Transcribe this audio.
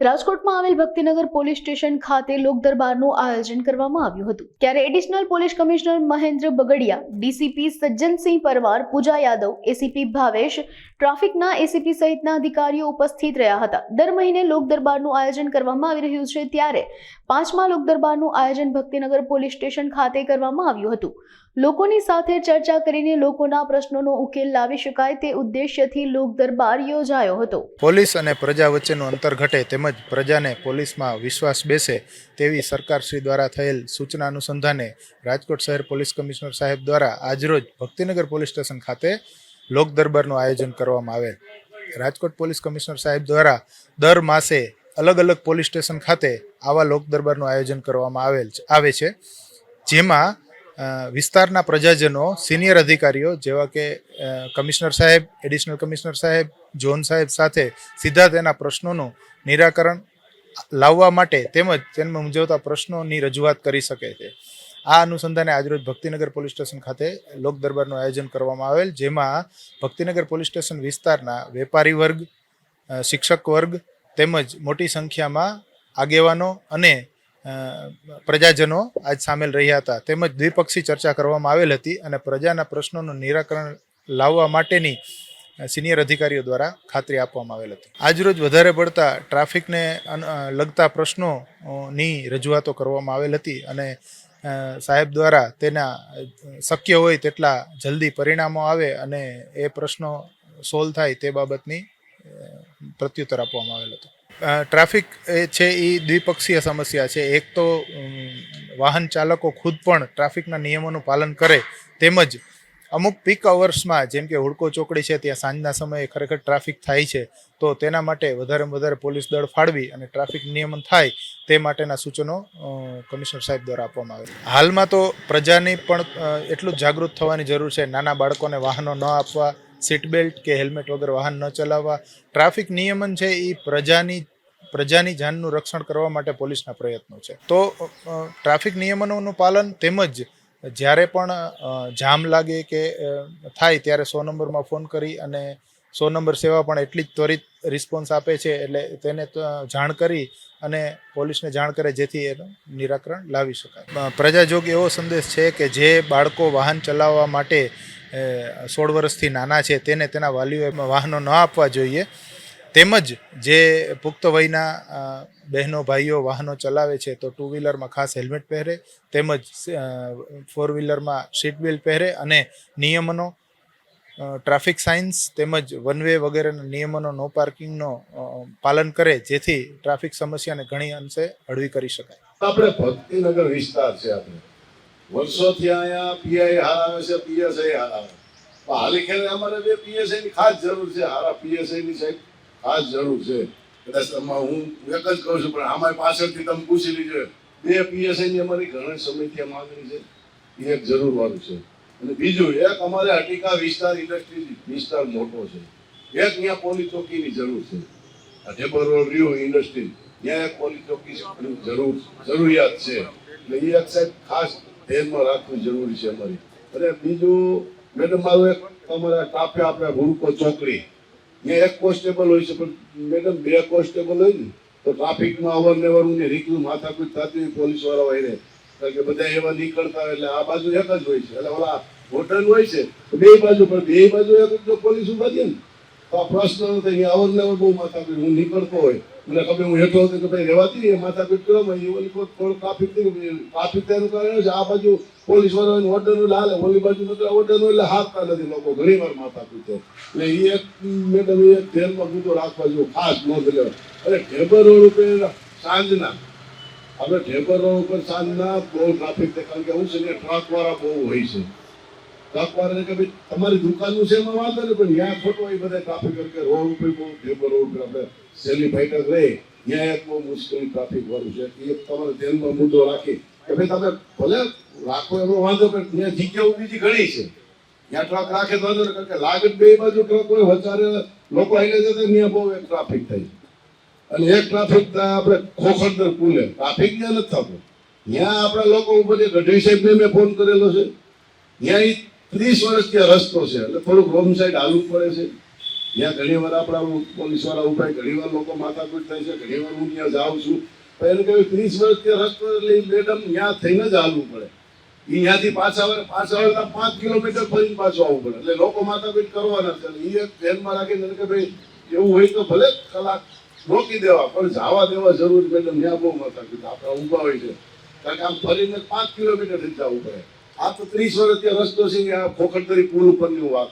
રાજકોટમાં આવેલ Bhaktinagar police station ખાતે લોક દરબારનું આયોજન કરવામાં આવ્યું હતું. ત્યારે additional police commissioner Mahendra Bagadia, DCP Sajjansinh Parmar, Pooja Yadav, ACP Bhavesh, ટ્રાફિકના એસીપી સહિતના અધિકારીઓ ઉપસ્થિત રહ્યા હતા. દર મહિને લોક દરબારનું આયોજન કરવામાં આવી રહ્યું છે ત્યારે પાંચમા લોક દરબારનું આયોજન ભક્તિનગર પોલીસ સ્ટેશન ખાતે કરવામાં આવ્યું હતું. લોકોની સાથે ચર્ચા કરીને લોકોના પ્રશ્નોનો ઉકેલ લાવી શકાય તે ઉદ્દેશ્યથી લોક દરબાર યોજાયો હતો. પોલીસ અને પ્રજા વચ્ચેનું અંતર ઘટે તેમજ પ્રજાને પોલીસમાં વિશ્વાસ બેસે તેવી સરકારશ્રી દ્વારા થયેલ સૂચના અનુસંધાને રાજકોટ શહેર પોલીસ કમિશનર સાહેબ દ્વારા આજરોજ ભક્તિનગર પોલીસ સ્ટેશન ખાતે લોક દરબારનું આયોજન કરવામાં આવેલ. રાજકોટ પોલીસ કમિશનર સાહેબ દ્વારા દર માસે અલગ અલગ પોલીસ સ્ટેશન ખાતે આવા લોક દરબારનું આયોજન કરવામાં આવેલ આવે છે. જેમાં વિસ્તારના પ્રજાજનો સિનિયર અધિકારીઓ, જેવા કે કમિશનર સાહેબ એડિશનલ કમિશનર સાહેબ, ઝોન સાહેબ સાથે સીધા તેના પ્રશ્નોનું નિરાકરણ લાવવા માટે તેમજ તેમાં મૂંઝવતા પ્રશ્નોની રજૂઆત કરી શકે છે. આ અનુસંધાને આજરોજ ભક્તિનગર પોલીસ સ્ટેશન ખાતે લોક દરબારનું આયોજન કરવામાં આવેલ, જેમાં ભક્તિનગર પોલીસ સ્ટેશન વિસ્તારના વેપારી વર્ગ શિક્ષક વર્ગ તેમજ મોટી સંખ્યામાં આગેવાનો અને પ્રજાજનો આજ સામેલ રહ્યા હતા. તેમજ દ્વિપક્ષી ચર્ચા કરવામાં આવેલ હતી અને પ્રજાના પ્રશ્નોનું નિરાકરણ લાવવા માટેની સિનિયર અધિકારીઓ દ્વારા ખાતરી આપવામાં આવેલ હતી. આજરોજ વધારે પડતા ટ્રાફિકને લગતા પ્રશ્નોની રજૂઆતો કરવામાં આવેલ હતી અને સાહેબ દ્વારા તેના શક્ય હોય તેટલા જલ્દી પરિણામો આવે અને એ પ્રશ્નો સોલ્વ થાય તે બાબતની પ્રત્યુત્તર આપવામાં આવેલ હતો. ટ્રાફિક છે એ દ્વિપક્ષીય સમસ્યા છે. એક તો વાહન ચાલકો ખુદ પણ ટ્રાફિકના નિયમોનું પાલન કરે તેમજ અમુક પીક અવર્સમાં જેમ કે હુડકો ચોકડી છે, ત્યાં સાંજના સમયે ખરેખર ટ્રાફિક થાય છે, તો તેના માટે વધારેમાં વધારે પોલીસ દળ ફાળવી અને ટ્રાફિક નિયમન થાય તે માટેના સૂચનો કમિશનર સાહેબ દ્વારા આપવામાં આવે હાલમાં તો પ્રજાની પણ એટલું જાગૃત થવાની જરૂર છે. નાના બાળકોને વાહનો ન આપવા સીટ બેલ્ટ કે હેલ્મેટ વગર વાહન ન ચલાવવા. ટ્રાફિક નિયમન છે એ પ્રજાની પ્રજાની જાનનું રક્ષણ કરવા માટે પોલીસના પ્રયત્નો છે. તો ટ્રાફિક નિયમનોનું પાલન તેમજ જ્યારે પણ જામ લાગે કે થાય ત્યારે સો નંબરમાં ફોન કરી અને સો નંબર સેવા પણ એટલી જ ત્વરિત રિસ્પોન્સ આપે છે એટલે તેને જાણ કરી અને પોલીસને જાણ કરે જેથી એનું નિરાકરણ લાવી શકાય. પ્રજાજોગ એવો સંદેશ છે કે જે બાળકો વાહન ચલાવવા માટે સોળ વર્ષથી નાના છે, તેને તેના વાલીઓએ વાહનો ન આપવા જોઈએ. તેમજ જે પુખ્ત વયના બહેનો, ભાઈઓ વાહનો ચલાવે છે, તો ટુ વ્હીલરમાં ખાસ હેલ્મેટ પહેરે, તેમજ ફોર વ્હીલરમાં સીટ બેલ્ટ પહેરે અને નિયમનો ટ્રાફિક સાઇન્સ તેમજ વન વે વગેરેના નિયમોનો નો પાર્કિંગનો પાલન કરે, જેથી ટ્રાફિક સમસ્યાને ઘણી અંશે હળવી કરી શકાય. આપણે ભક્તિનગર વિસ્તાર છે આપણે. વર્ષોથી અહીંયા પીઆઈ હારાવે છે પીએસઆઈ હારાવે પણ હાલી ખેલે અમારે બે પીએસઆઈ ની ખાસ જરૂર છે. હારા પીએસઆઈ ની સાહેબ, ખાસ જરૂર છે. કદાચ તમારે હું એક જ કહું છું, પણ અમારી પાછળથી તમે પૂછી લીજો. બે પીએસઆઈ ની અમારી ઘણા સમયથી માંગણી છે. એ એક જરૂર વાળું છે. અને બીજું, એક અમારે અટિકા વિસ્તાર ઇન્ડસ્ટ્રી વિસ્તાર મોટો છે. એક ત્યાં પોલીસ ચોકીની જરૂર છે. ઢેબર રોડ રિયો ઇન્ડસ્ટ્રી ત્યાં એક પોલીસ ચોકી જરૂર, જરૂરિયાત છે. એટલે એ એક સાહેબ ખાસ ધ્યાનમાં રાખવું જરૂરી છે અમારી. અને બીજું, મેડમ, મારું એક તમારા કાપે આપણે ભૂલકો ચોકડી. ત્યાં એક કોન્સ્ટેબલ હોય છે, પણ મેડમ, બે કોન્સ્ટેબલ હોય ને, તો ટ્રાફિકમાં અવારનવાર હું રીકનું માથાકૂટ થતી પોલીસવાળા હોય ને, કારણ કે બધા એવા નીકળતા હોય, એટલે આ બાજુ એક જ હોય છે. એટલે ઓલા હોટલ હોય છે બે બાજુ, પણ બે બાજુ એક જ જો પોલીસ ઊભા છે ને તો આ પ્રશ્ન થાય અહીંયા અવરનવર બહુ માથાકૂટ હું નીકળતો હોય, મને ખબર હું હેઠો હતો કે ભાઈ રહેવાતી નહીં માથાકૂટ કરો ઓલી થોડું ટ્રાફિક ટ્રાફિક તેનું કારણ છે આ બાજુ પોલીસવાળા ઓર્ડર લાલે ઓલી બાજુ નતો ઓર્ડર એટલે હાથતા નથી લોકો. ઘણી વાર માથાકૂટ છે એટલે એ એક મેડમ એ ધ્યાનમાં મુદ્દો રાખવા જેવો ખાસ નોંધ લેવા અને ઢેબર રોડ ઉપર સાંજના. આપણે ઢેબર રોડ ઉપર સાંજના બહુ ટ્રાફિક છે કારણ કે હું છે ને ટ્રક વાળા બહુ હોય છે. ટ્રક કે ભાઈ, તમારી દુકાનનું છે એમાં વાંધો નહીં, પણ ત્યાં ખોટો એ બધા ટ્રાફિક કે રોડ ઉપર બહુ ઢેબર રોડ ઉપર આપણે સેલી ફાઈટર રહે, ત્યાં એક બહુ મુશ્કેલી ટ્રાફિક વાળું છે. એ તમારે ધ્યાનમાં મુદ્દો રાખી કે ભાઈ, તમે ભલે રાખો એનો વાંધો, પણ ત્યાં જગ્યાઓ બીજી ઘણી છે. ત્યાં ટ્રક રાખે તો વાંધો કારણ કે લાગત બે બાજુ ટ્રક હોય વચારે લોકો આવીને જતા ત્યાં બહુ એક ટ્રાફિક થાય. અને એક ટ્રાફિક ત્યાં આપણે ખોખરદર પુલે ટ્રાફિક ત્યાં નથી થતો. ત્યાં આપણા લોકો ઉપર ગઢવી સાહેબને મેં ફોન કરેલો છે. ત્યાં ત્રીસ વર્ષ ત્યાં રસ્તો છે. એટલે થોડુંક રોંગ સાઈડ હાલવું પડે છે. ત્યાં ઘણી વાર આપણા પોલીસવાળા ઊભા ઘણી વાર લોકો માથાકૂટ થાય છે ઘણી વાર હું ત્યાં જાઉં છું. પણ એને કહ્યું, ત્રીસ વર્ષ કે રસ્તો એટલે મેડમ ત્યાં થઈને જ હાલવું પડે. એ ત્યાંથી પાછા આવે પાછા આવે પાંચ કિલોમીટર ફરીને પાછું આવવું પડે. એટલે લોકો માથાપીટ કરવાના છે. એ એક ધ્યાનમાં રાખીને કે, ભાઈ એવું હોય તો ભલે કલાક રોકી દેવા, પણ જવા દેવા જરૂર મેડમ ત્યાં બહુ માથાકૂટ આપણે ઊભા હોય છે. કારણ કે આમ ફરીને પાંચ કિલોમીટર જવું પડે. આ તો ત્રીસ વર્ષ ત્યાં રસ્તો છે આ ખોખરદરી પુલ ઉપરની હું વાત